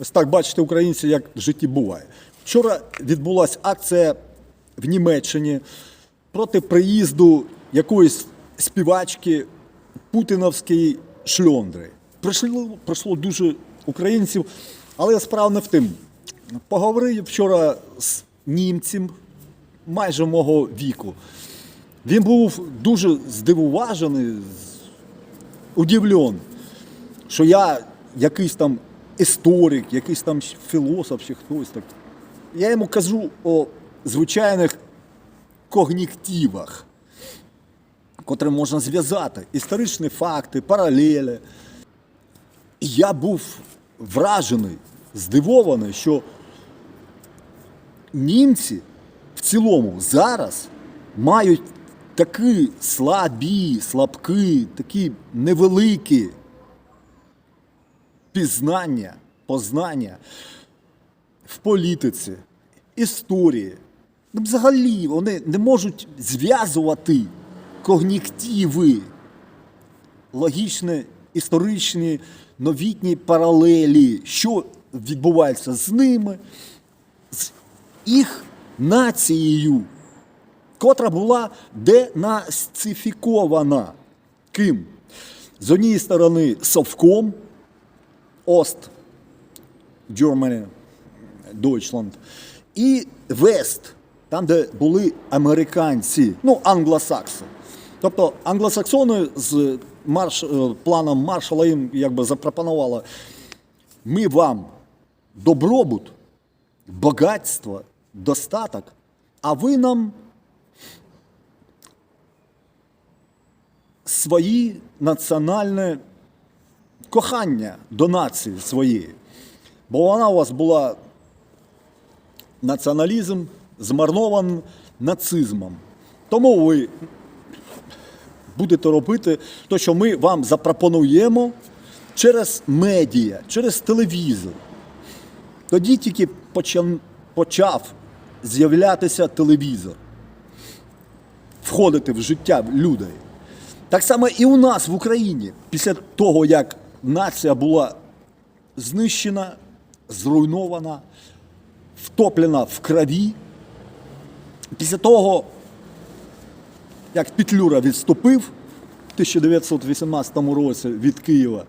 Ось так бачите, українці, як в житті буває. Вчора відбулася акція в Німеччині проти приїзду якоїсь співачки путіновської шльондри. Прийшло, прийшло дуже українців, але справа не в тим. Поговорив вчора з німцем майже мого віку. Він був дуже здивований, удивлен, що я якийсь там історик, якийсь там філософ чи хтось так. Я йому кажу о звичайних когнітивах, котрі можна зв'язати, історичні факти, паралелі. І я був вражений, здивований, що німці в цілому зараз мають такі слабі, слабкі, такі невеликі пізнання, познання в політиці, історії. Ну, взагалі вони не можуть зв'язувати когнітиви, логічні, історичні, новітні паралелі, що відбувається з ними, з їх нацією, котра була денацифікована. Ким? З однієї сторони Совком, Ост, Germany, Deutschland, і Вест, там, де були американці, ну, англосакси. Тобто англосаксони з марш, е, планом Маршала їм якби запропонували, ми вам добробут, багатство, достаток, а ви нам свої національне кохання до нації своєї. Бо вона у вас була націоналізм змарнований нацизмом. Тому ви будете робити те, що ми вам запропонуємо через медіа, через телевізор. Тоді тільки почав, почав з'являтися телевізор, входити в життя людей. Так само і у нас в Україні, після того, як нація була знищена, зруйнована, втоплена в крові, після того, як Петлюра відступив в 1918 році від Києва,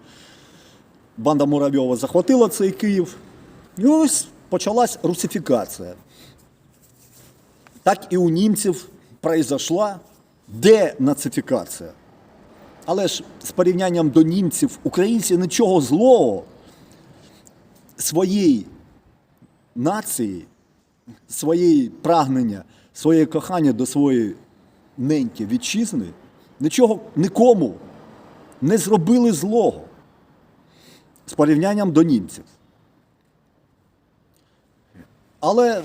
банда Муравйова захватила цей Київ, і ось почалась русифікація. Так і у німців произошла денацифікація. Але ж з порівнянням до німців, українці нічого злого своєї нації, своєї прагнення, своє кохання до своєї неньки вітчизни, нічого нікому не зробили злого з порівнянням до німців. Але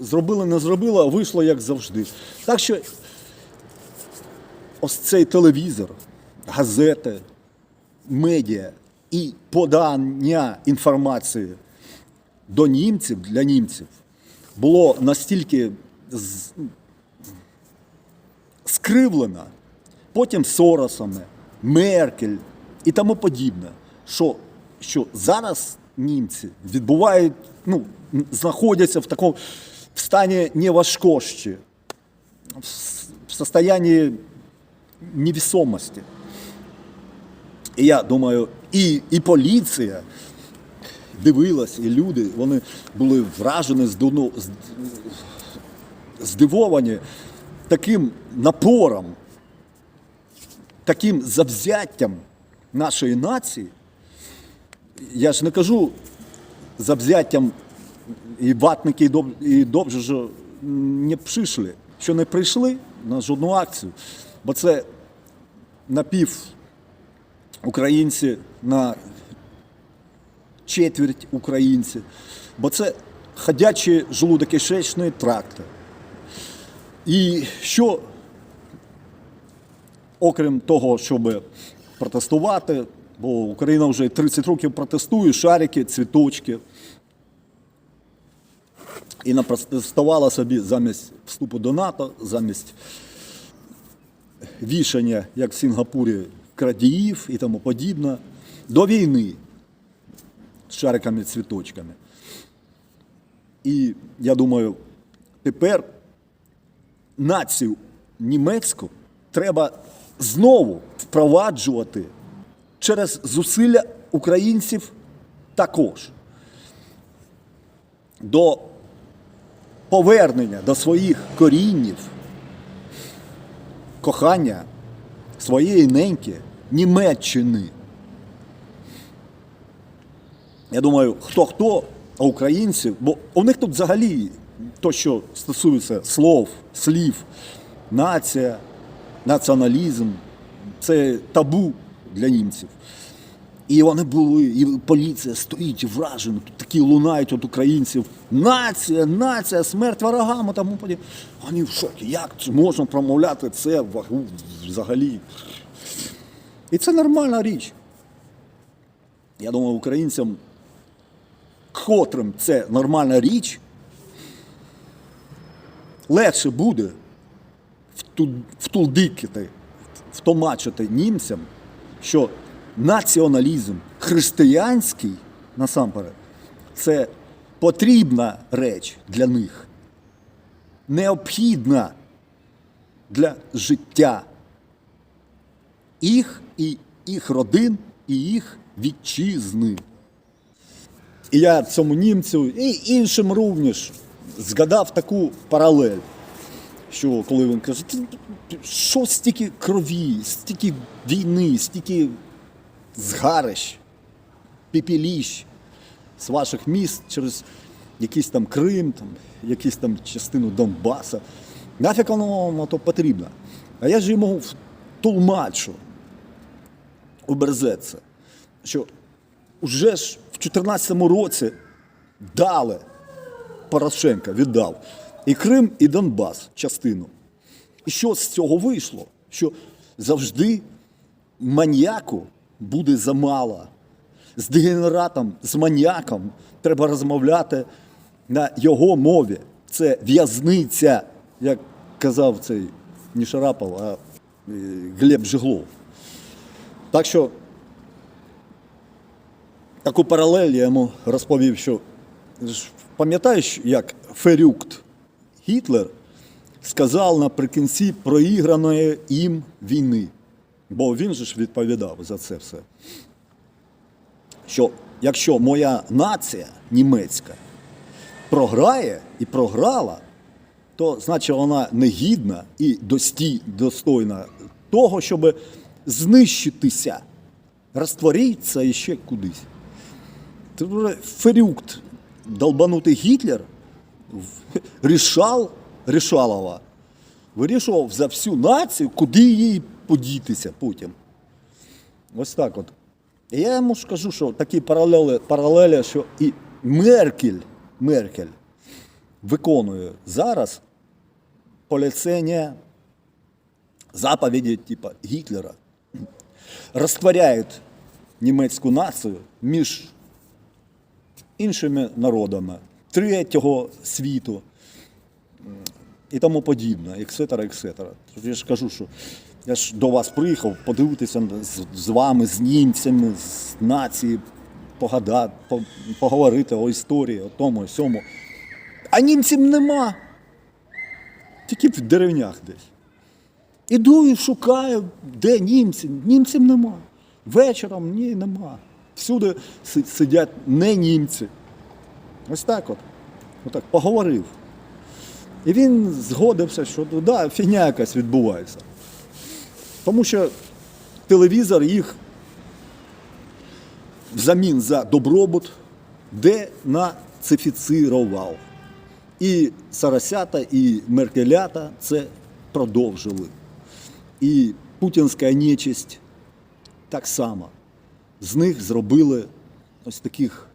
зробили, не зробили, а вийшло як завжди. Так що ось цей телевізор, газети, медіа і подання інформації до німців для німців було настільки скривлено, потім Соросами, Меркель і тому подібне, що, що зараз німці відбувають, ну, знаходяться в такому в стані неважкощі, в состоянии невесомості. І я думаю, і, і поліція дивилась, і люди, вони були вражені, здивовані таким напором, таким завзяттям нашої нації. Я ж не кажу завзяттям і ватники, і добре, що не прийшли, що не прийшли на жодну акцію, бо це напів українці на четверть українці, бо це ходячі желудокишечні тракти. І що, окрім того, щоб протестувати, бо Україна вже 30 років протестує, шарики, цвіточки. І напротестувала собі замість вступу до НАТО, замість вішання, як в Сінгапурі, крадіїв і тому подібне, до війни. з шариками-цвіточками. І я думаю, тепер націю німецьку треба знову впроваджувати через зусилля українців також до повернення до своїх коріннів, кохання своєї неньки Німеччини. Я думаю, хто хто, а українці, бо у них тут взагалі то, що стосується слов, слів, нація, націоналізм, це табу для німців. І вони були, і поліція стоїть вражена, тут такі лунають від українців. Нація, нація, смерть ворогам і тому подібне. Вони в шокі. Як можна промовляти це взагалі? І це нормальна річ. Я думаю, українцям, котрим це нормальна річ, легше буде вту- втулдикити, втомачити німцям, що націоналізм християнський насамперед це потрібна реч для них, необхідна для життя їх і їх родин, і їх вітчизни. І я цьому німцю і іншим рівніш згадав таку паралель, що коли він каже, що стільки крові, стільки війни, стільки згарищ, пепеліщ з ваших міст через якийсь там Крим, там, якісь там частину Донбаса. Нафіг воно вам то потрібно. А я ж йому толмачу у Берзеце, що вже ж в 2014 році дали Порошенка, віддав і Крим, і Донбас частину. І що з цього вийшло? Що завжди маньяку буде замало. З дегенератом, з маньяком треба розмовляти на його мові. Це в'язниця, як казав цей не Шарапов, а е, Глеб Жиглов. Так що таку паралель я йому розповів, що пам'ятаєш, як Ферюкт Гітлер сказав наприкінці проіграної їм війни. Бо він же ж відповідав за це все. Що якщо моя нація німецька програє і програла, то значить вона негідна і достій, достойна того, щоб знищитися, розтворитися і ще кудись. Ферюкт, долбанутий Гітлер, рішал Рішалова, вирішував за всю націю, куди їй подітися потім. Ось так от. І я йому ж кажу, що такі паралелі, паралелі що і Меркель, Меркель виконує зараз поліцення заповіді типа Гітлера, розтворяють німецьку націю між іншими народами третього світу і тому подібне, ексетера. Тож Я ж кажу, що я ж до вас приїхав подивитися з, з вами, з німцями, з нації, погадати, по- поговорити о історії, о тому, о сьому. А німців нема. Тільки в деревнях десь. Іду і шукаю, де німці. Німців нема. Вечором ні, нема. Всюди сидять не німці. Ось так от. Отак поговорив. І він згодився, що да, фігня якась відбувається. Тому що телевізор їх взамін за добробут денацифіцирував. І Сарасята, і Меркелята це продовжили. І путінська нечисть так само. З них зробили ось таких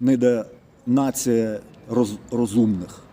не до нація розумних.